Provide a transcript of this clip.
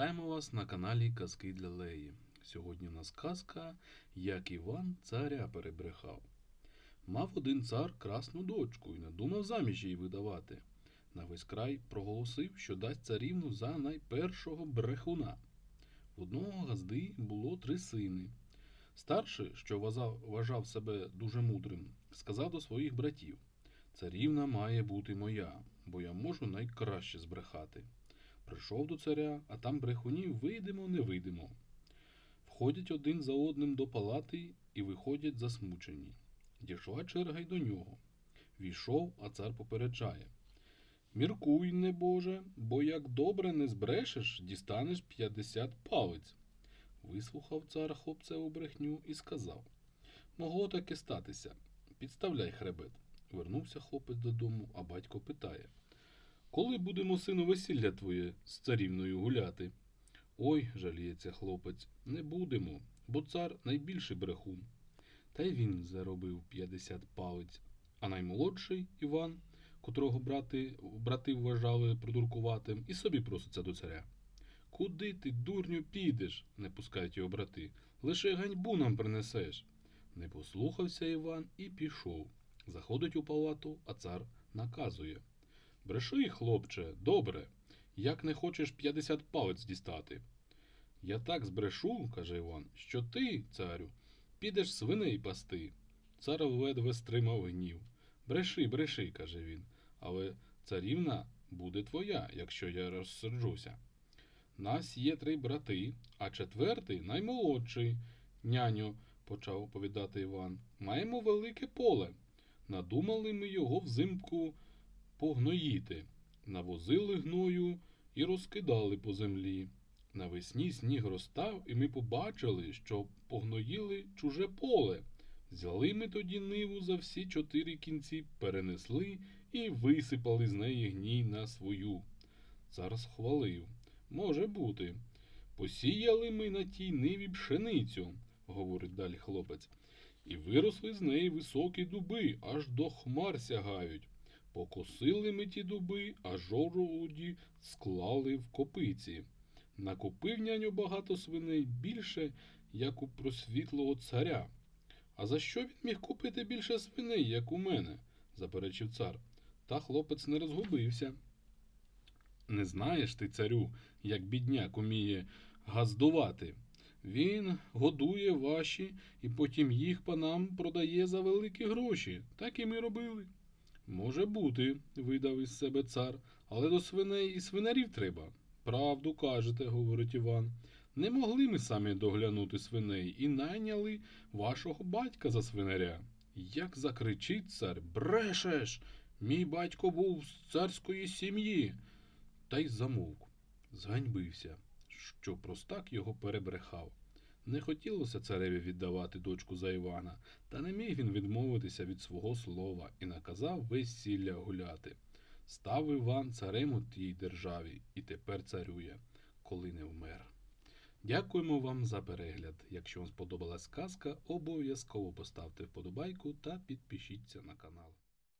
Вітаємо вас на каналі Казки для Леї. Сьогодні у нас казка, як Іван царя перебрехав. Мав один цар красну дочку і не думав заміж її видавати. На весь край проголосив, що дасть царівну за найпершого брехуна. В одного газди було три сини. Старший, що вважав, себе дуже мудрим, сказав до своїх братів: Царівна має бути моя, бо я можу найкраще збрехати. Прийшов до царя, а там брехунів вийдемо, не вийдемо. Входять один за одним до палати і виходять засмучені. Дійшла черга й до нього. Війшов, а цар попереджає. Міркуй, небоже, бо як добре не збрешеш, дістанеш п'ятдесят палець. Вислухав цар хлопцеву брехню і сказав Могло таки статися. Підставляй хребет. Вернувся хлопець додому, а батько питає Коли будемо сину весілля твоє з царівною гуляти? Ой, жаліється хлопець, не будемо, бо цар найбільший брехун. Та й він заробив 50 палець, а наймолодший Іван, котрого брати, брати вважали придуркуватим, і собі проситься до царя. Куди ти, дурню, підеш? не пускають його брати. Лише ганьбу нам принесеш. Не послухався Іван і пішов. Заходить у палату, а цар наказує. Бреши, хлопче, добре. Як не хочеш 50 палець дістати. Я так збрешу, каже Іван, що ти, царю, підеш свиней пасти. Цар ледве стримав гнів. Бреши, бреши, каже він, але царівна буде твоя, якщо я розсерджуся. Нас є три брати, а четвертий наймолодший. Няню, почав оповідати Іван, маємо велике поле. Надумали ми його взимку погноїти. Навозили гною і розкидали по землі. Навесні сніг розстав, і ми побачили, що погноїли чуже поле. Взяли ми тоді ниву за всі чотири кінці, перенесли і висипали з неї гній на свою. Цар схвалив. Може бути. Посіяли ми на тій ниві пшеницю, говорить далі хлопець, і виросли з неї високі дуби, аж до хмар сягають. Покосили ми ті дуби, а жолуді склали в копиці. Накопив няню багато свиней більше, як у просвітлого царя. А за що він міг купити більше свиней, як у мене? заперечив цар. Та хлопець не розгубився. Не знаєш ти, царю, як бідняк уміє газдувати. Він годує ваші і потім їх панам продає за великі гроші. Так і ми робили. Може бути, видав із себе цар, але до свиней і свинарів треба. Правду кажете, говорить Іван. Не могли ми самі доглянути свиней і найняли вашого батька за свинаря. Як закричить цар Брешеш! Мій батько був з царської сім'ї. Та й замовк, зганьбився, що простак його перебрехав. Не хотілося цареві віддавати дочку за Івана, та не міг він відмовитися від свого слова і наказав весілля гуляти. Став Іван царем у тій державі і тепер царює, коли не вмер. Дякуємо вам за перегляд. Якщо вам сподобалась казка, обов'язково поставте вподобайку та підпишіться на канал.